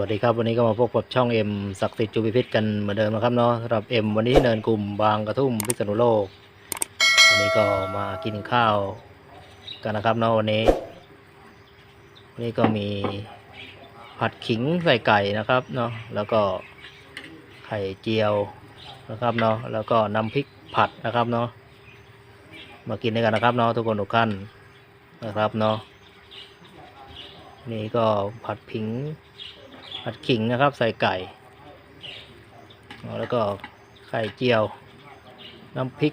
วัสดีครับวันนี้ก็มาพบกับช่องเอ็มศักดิ์สิทธิ์จูบิพิษกันเหมือนเดิมนะครับเนาะสำหรับเอ็มวันนี้เนินกลุ่มบางกระทุ่มพิษณุโลก วันนี้ก็มากินข้าวกันนะครับเนาะวันนี้ วันนี้ก็มีผัดขิงใส่ไก่นะครับเนาะแล้วก็ไข่เจียวนะครับเนาะแล้วก็น้ำพริกผัดนะครับเนาะมากินด้วยกันนะครับเนาะทุกคนทุกท่านนะครับเนาะนี่ก็ผัดผิง ผัดขิงนะครับ ใส่ไก่แล้วก็ไข่เจียว น้ำพริก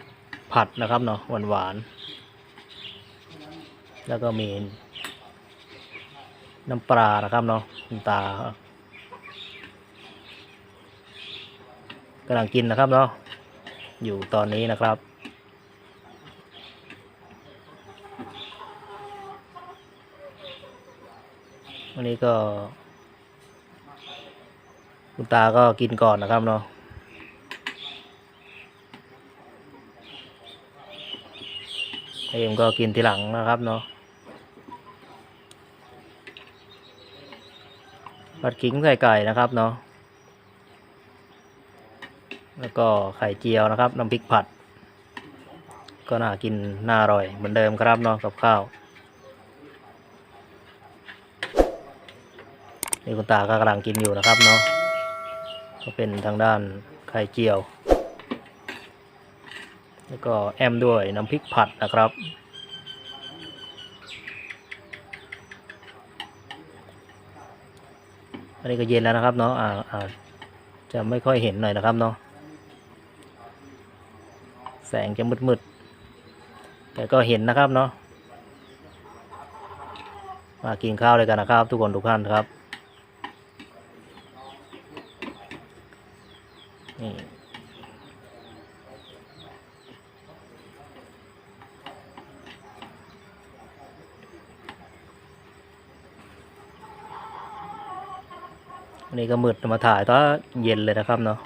ผัดนะครับเนาะหวานหวานๆแล้วก็มีน้ำปลานะครับเนาะคุณตากำลังกินนะครับเนาะอยู่ตอนนี้นะครับวันนี้ก็ คุณตาก็กินก่อนนะครับเนาะเอ็มก็กินทีหลังนะครับเนาะผัดขิงใส่ไก่นะครับเนาะ แล้วก็ไข่เจียวนะครับน้ำพริกผัด ก็น่ากินน่าอร่อยเหมือนเดิมครับเนาะกับข้าวนี่คุณตาก็กำลังกินอยู่นะครับเนาะ ก็เป็นทางด้านไข่เจียว แล้วก็แอมด้วยน้ำพริกผัดนะครับ อันนี้ก็เย็นแล้วนะครับเนาะอาอ่าจะไม่ค่อยเห็นหน่อยนะครับเนาะแสงจะมืดๆ แต่ก็เห็นนะครับเนาะ มากินข้าวเลยกันนะครับ ทุกคนทุกท่านครับ นี่วันนี้ก็มืดมาถ่ายตอนเย็นเลยนะครับเนาะ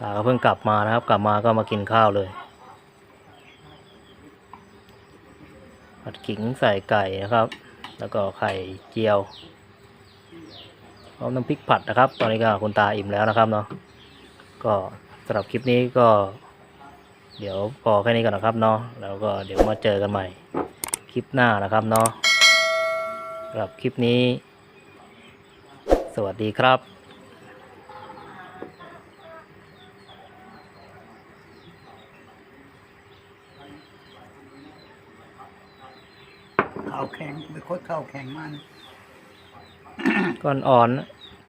ตาก็เพิ่งกลับมานะครับ กลับมาก็มากินข้าวเลยผัดขิงใส่ไก่นะครับ แล้วก็ไข่เจียวพร้อมน้ำพริกผัดนะครับ ตอนนี้ก็คุณตาอิ่มแล้วนะครับเนาะ ก็สำหรับคลิปนี้ก็ เดี๋ยวพอแค่นี้ก่อนนะครับเนาะแล้วก็เดี๋ยวมาเจอกันใหม่ คลิปหน้านะครับเนาะสำหรับคลิปนี้ สวัสดีครับข้าวแข็งไปโคตรข้าวแข็งมัน ก่อนอ่อน